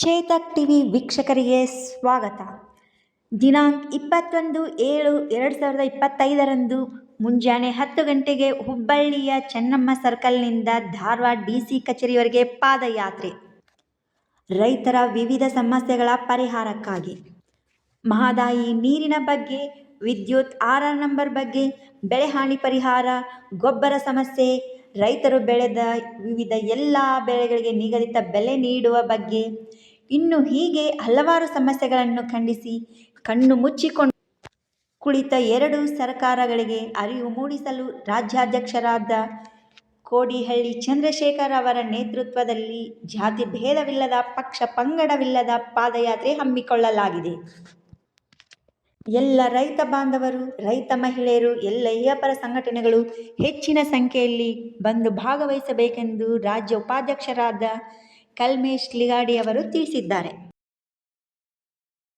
Chetak TV ವೀಕ್ಷಕರಿಗೆ ಸ್ವಾಗತ. ದಿನಾಂಕ ಇಪ್ಪತ್ತೊಂದು ಏಳು ಎರಡು ಸಾವಿರದ ಇಪ್ಪತ್ತೈದರಂದು ಮುಂಜಾನೆ ಹತ್ತು ಗಂಟೆಗೆ ಹುಬ್ಬಳ್ಳಿಯ ಚೆನ್ನಮ್ಮ ಸರ್ಕಲ್ನಿಂದ ಧಾರವಾಡ ಡಿ ಸಿ ಕಚೇರಿವರೆಗೆ ಪಾದಯಾತ್ರೆ. ರೈತರ ವಿವಿಧ ಸಮಸ್ಯೆಗಳ ಪರಿಹಾರಕ್ಕಾಗಿ. ಮಹದಾಯಿ ನೀರಿನ ಬಗ್ಗೆ, ವಿದ್ಯುತ್ ಆರ್ ನಂಬರ್ ಬಗ್ಗೆ ಬೆಳೆಹಾನಿ ಪರಿಹಾರ, ಗೊಬ್ಬರ ಸಮಸ್ಯೆ, ರೈತರು ಬೆಳೆದ ವಿವಿಧ ಎಲ್ಲ ಬೆಳೆಗಳಿಗೆ ನಿಗದಿತ ಬೆಲೆ ನೀಡುವ ಬಗ್ಗೆ ಇನ್ನು ಹೀಗೆ ಹಲವಾರು ಸಮಸ್ಯೆಗಳನ್ನು ಖಂಡಿಸಿ ಕಣ್ಣು ಮುಚ್ಚಿಕೊಂಡು ಕುಳಿತ ಎರಡು ಸರ್ಕಾರಗಳಿಗೆ ಅರಿವು ಮೂಡಿಸಲು ರಾಜ್ಯಾಧ್ಯಕ್ಷರಾದ ಕೋಡಿಹಳ್ಳಿ ಚಂದ್ರಶೇಖರ್ ಅವರ ನೇತೃತ್ವದಲ್ಲಿ ಜಾತಿ ಭೇದವಿಲ್ಲದ ಪಕ್ಷ ಪಂಗಡವಿಲ್ಲದ ಪಾದಯಾತ್ರೆ ಹಮ್ಮಿಕೊಳ್ಳಲಾಗಿದೆ. ಎಲ್ಲ ರೈತ ಬಾಂಧವರು, ರೈತ ಮಹಿಳೆಯರು ಎಲ್ಲ ಪರ ಸಂಘಟನೆಗಳು ಹೆಚ್ಚಿನ ಸಂಖ್ಯೆಯಲ್ಲಿ ಬಂದು ಭಾಗವಹಿಸಬೇಕೆಂದು ರಾಜ್ಯ ಉಪಾಧ್ಯಕ್ಷರಾದ ಕಲ್ಮೇಶ್ ಲಿಗಾಡಿ ಅವರು ತಿಳಿಸಿದ್ದಾರೆ.